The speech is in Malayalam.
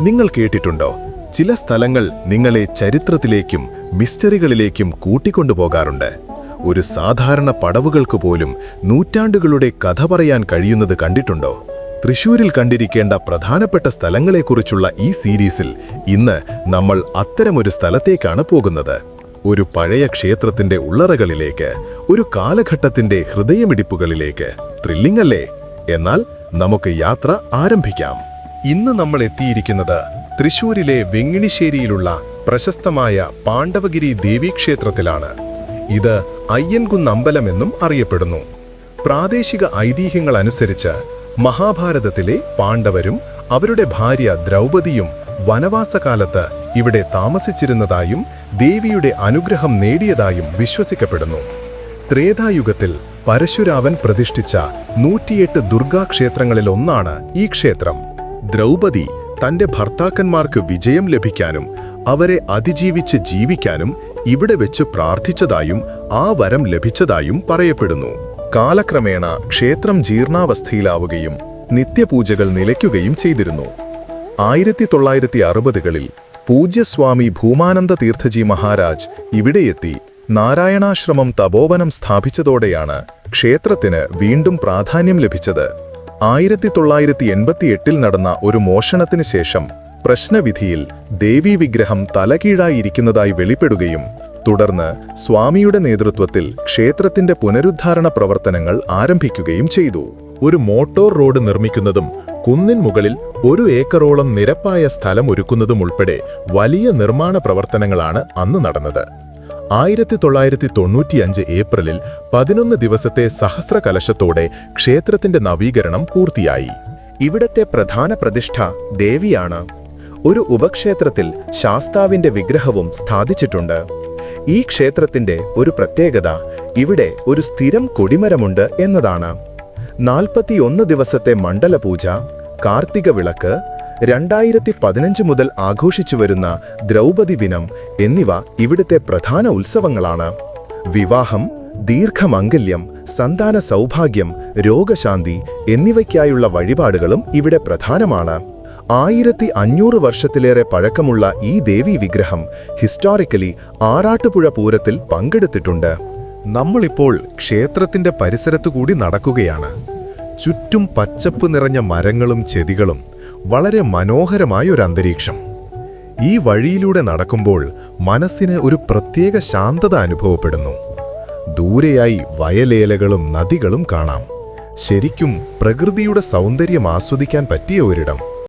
നിങ്ങൾ കേട്ടിട്ടുണ്ടോ? ചില സ്ഥലങ്ങൾ നിങ്ങളെ ചരിത്രത്തിലേക്കും മിസ്റ്ററികളിലേക്കും കൂട്ടിക്കൊണ്ടുപോകാറുണ്ട്. ഒരു സാധാരണ പടവുകൾക്ക് പോലും നൂറ്റാണ്ടുകളുടെ കഥ പറയാൻ കഴിയുന്നത് കണ്ടിട്ടുണ്ടോ? തൃശൂരിൽ കണ്ടിരിക്കേണ്ട പ്രധാനപ്പെട്ട സ്ഥലങ്ങളെക്കുറിച്ചുള്ള ഈ സീരീസിൽ ഇന്ന് നമ്മൾ അത്തരമൊരു സ്ഥലത്തേക്കാണ് പോകുന്നത്. ഒരു പഴയ ക്ഷേത്രത്തിന്റെ ഉള്ളറകളിലേക്ക് ഒരു കാലഘട്ടത്തിന്റെ ഹൃദയമിടിപ്പുകളിലേക്ക്. ത്രില്ലിംഗ് അല്ലേ? എന്നാൽ നമുക്ക് യാത്ര ആരംഭിക്കാം. ഇന്ന് നമ്മൾ എത്തിയിരിക്കുന്നത് തൃശൂരിലെ വെങ്ങിണിശ്ശേരിയിലുള്ള പ്രശസ്തമായ പാണ്ഡവഗിരി ദേവീക്ഷേത്രത്തിലാണ്. ഇത് അയ്യൻകുന്ന് അമ്പലമെന്നും അറിയപ്പെടുന്നു. പ്രാദേശിക ഐതിഹ്യങ്ങൾ അനുസരിച്ച് മഹാഭാരതത്തിലെ പാണ്ഡവരും അവരുടെ ഭാര്യ ദ്രൗപദിയും വനവാസകാലത്ത് ഇവിടെ താമസിച്ചിരുന്നതായും ദേവിയുടെ അനുഗ്രഹം നേടിയതായും വിശ്വസിക്കപ്പെടുന്നു. ത്രേതായുഗത്തിൽ പരശുരാവൻ പ്രതിഷ്ഠിച്ച നൂറ്റിയെട്ട് ദുർഗാക്ഷേത്രങ്ങളിൽ ഒന്നാണ് ഈ ക്ഷേത്രം. ദ്രൗപദി തന്റെ ഭർത്താക്കന്മാർക്ക് വിജയം ലഭിക്കാനും അവരെ അതിജീവിച്ച് ജീവിക്കാനും ഇവിടെ വെച്ച് പ്രാർത്ഥിച്ചതായും ആ വരം ലഭിച്ചതായും പറയപ്പെടുന്നു. കാലക്രമേണ ക്ഷേത്രം ജീർണാവസ്ഥയിലാവുകയും നിത്യപൂജകൾ നിലയ്ക്കുകയും ചെയ്തിരുന്നു. ആയിരത്തി തൊള്ളായിരത്തി അറുപതുകളിൽ പൂജ്യസ്വാമി ഭൂമാനന്ദ തീർത്ഥജി മഹാരാജ് ഇവിടെയെത്തി നാരായണാശ്രമം തപോവനം സ്ഥാപിച്ചതോടെയാണ് ക്ഷേത്രത്തിന് വീണ്ടും പ്രാധാന്യം ലഭിച്ചത്. ആയിരത്തി തൊള്ളായിരത്തി എൺപത്തിയെട്ടിൽ നടന്ന ഒരു മോഷണത്തിന് ശേഷം പ്രശ്നവിധിയിൽ ദേവീ വിഗ്രഹം തലകീഴായിരിക്കുന്നതായി വെളിപ്പെടുകയും തുടർന്ന് സ്വാമിയുടെ നേതൃത്വത്തിൽ ക്ഷേത്രത്തിന്റെ പുനരുദ്ധാരണ പ്രവർത്തനങ്ങൾ ആരംഭിക്കുകയും ചെയ്തു. ഒരു മോട്ടോർ റോഡ് നിർമ്മിക്കുന്നതും കുന്നിൻ മുകളിൽ ഒരു ഏക്കറോളം നിരപ്പായ സ്ഥലം ഒരുക്കുന്നതും ഉൾപ്പെടെ വലിയ നിർമ്മാണ പ്രവർത്തനങ്ങളാണ് അന്ന് നടന്നത്. ആയിരത്തി തൊള്ളായിരത്തി തൊണ്ണൂറ്റിയഞ്ച് ഏപ്രിലിൽ പതിനൊന്ന് ദിവസത്തെ സഹസ്ര കലശത്തോടെ ക്ഷേത്രത്തിന്റെ നവീകരണം പൂർത്തിയായി. ഇവിടത്തെ പ്രധാന പ്രതിഷ്ഠ ദേവിയാണ്. ഒരു ഉപക്ഷേത്രത്തിൽ ശാസ്താവിന്റെ വിഗ്രഹവും സ്ഥാപിച്ചിട്ടുണ്ട്. ഈ ക്ഷേത്രത്തിന്റെ ഒരു പ്രത്യേകത ഇവിടെ ഒരു സ്ഥിരം കൊടിമരമുണ്ട് എന്നതാണ്. നാൽപ്പത്തിയൊന്ന് ദിവസത്തെ മണ്ഡലപൂജ കാർത്തിക വിളക്ക് രണ്ടായിരത്തി പതിനഞ്ച് മുതൽ ആഘോഷിച്ചു വരുന്ന ദ്രൗപദി ദിനം എന്നിവ ഇവിടുത്തെ പ്രധാന ഉത്സവങ്ങളാണ്. വിവാഹം ദീർഘമംഗല്യം സന്താന സൗഭാഗ്യം രോഗശാന്തി എന്നിവയ്ക്കായുള്ള വഴിപാടുകളും ഇവിടെ പ്രധാനമാണ്. ആയിരത്തി അഞ്ഞൂറ് വർഷത്തിലേറെ പഴക്കമുള്ള ഈ ദേവി വിഗ്രഹം ഹിസ്റ്റോറിക്കലി ആറാട്ടുപുഴ പൂരത്തിൽ പങ്കെടുത്തിട്ടുണ്ട്. നമ്മളിപ്പോൾ ക്ഷേത്രത്തിന്റെ പരിസരത്തു കൂടി നടക്കുകയാണ്. ചുറ്റും പച്ചപ്പ് നിറഞ്ഞ മരങ്ങളും ചെടികളും വളരെ മനോഹരമായ ഒരു അന്തരീക്ഷം ഈ വഴിയിലൂടെ നടക്കുമ്പോൾ മനസ്സിന് ഒരു പ്രത്യേക ശാന്തത അനുഭവപ്പെടുന്നു. ദൂരെയായി വയലേലകളും നദികളും കാണാം. ശരിക്കും പ്രകൃതിയുടെ സൗന്ദര്യം ആസ്വദിക്കാൻ പറ്റിയ ഒരിടം.